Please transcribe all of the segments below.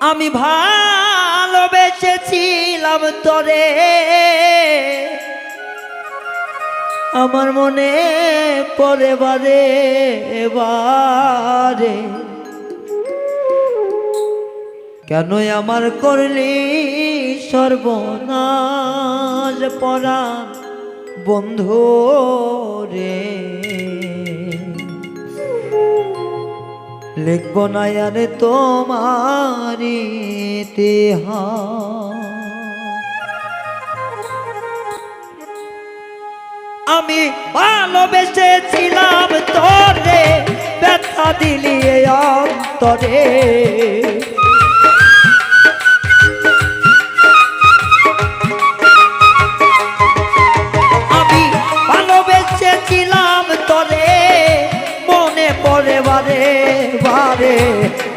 আমি ভালোবেসেছিলাম তোরে। আমার মনে পরে বারে বারে। কেন আমার করলি সর্বনাশ পরা বন্ধু রে? লিখব না আর তোমার আমি ভালোবেসেছিলাম তোরে ব্যথা দিলি অন্তরে।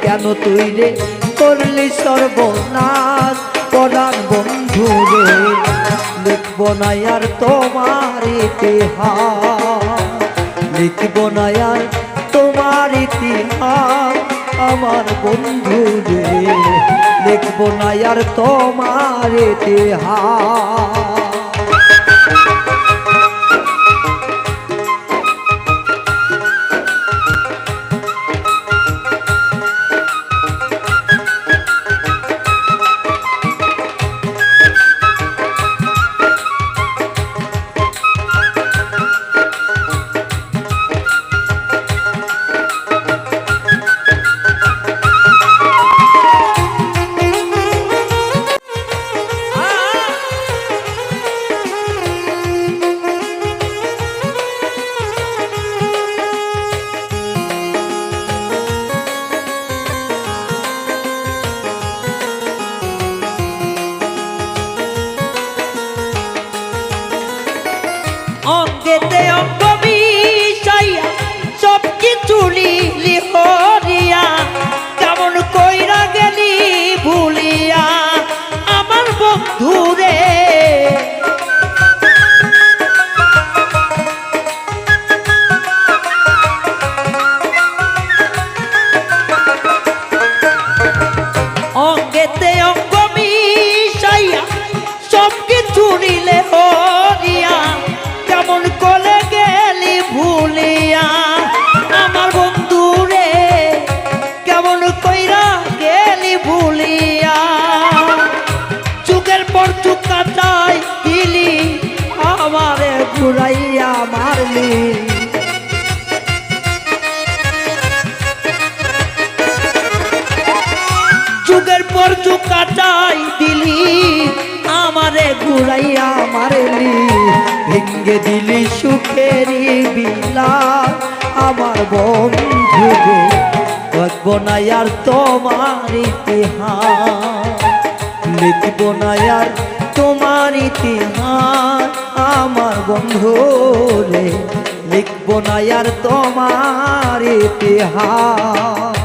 কেন তুই রে? করলি সর্বনাশ, পরাণ বন্ধু রে। লিখব না আর তোমার ইতিহাস। লিখব না আর তোমার ইতিহাস, আমার বন্ধু রে। লিখব না আর তোমার ইতিহাস। অঙ্গেতে কেমন কইরা গেলি ভুলিয়া আমার অঙ্গেতে অঙ্গ মিশাইয়া সব কিছু হরিয়া যুগের পর যুগ কাটাই দিলি, আমারে ঘুরাইয়া মারলি। ভেঙ্গে দিলি সুখেরি বিলা আমার বন্ধু লিখব না আর তোমার ইতিহাস। লিখব না তোমার ইতিহাস। আমার বন্ধু রে লিখব না আর তোমার ইতিহাস।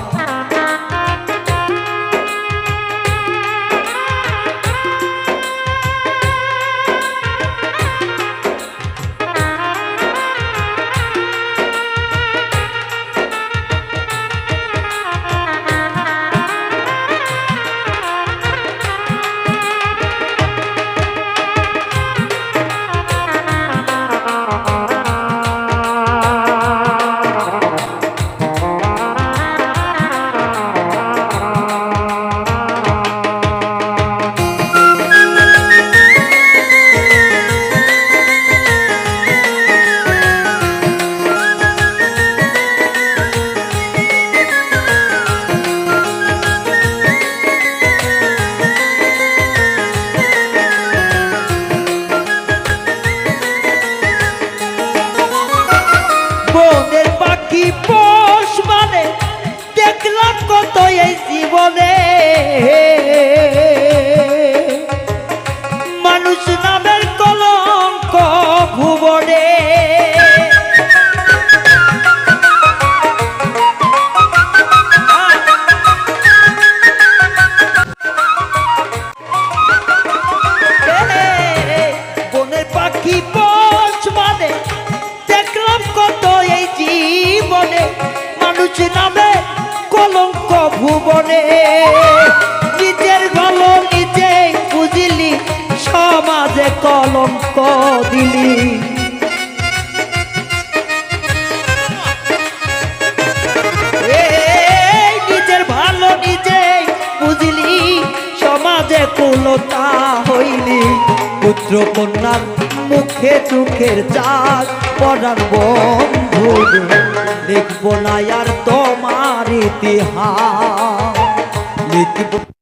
জীবনে মানুষ নামের কলঙ্ক ভুবনে। বনের পাখি পোষ মানে দেখলাম কত এই জীবনে। মানুষ নামে কলঙ্ক নিজের গল নিজেই বুঝলি সমাজে কলঙ্ক দিলি। কন্যার মুখে চোখের চাষ পড়ার বন্ধু। লিখব না আর তোমার ইতিহাস। লিখব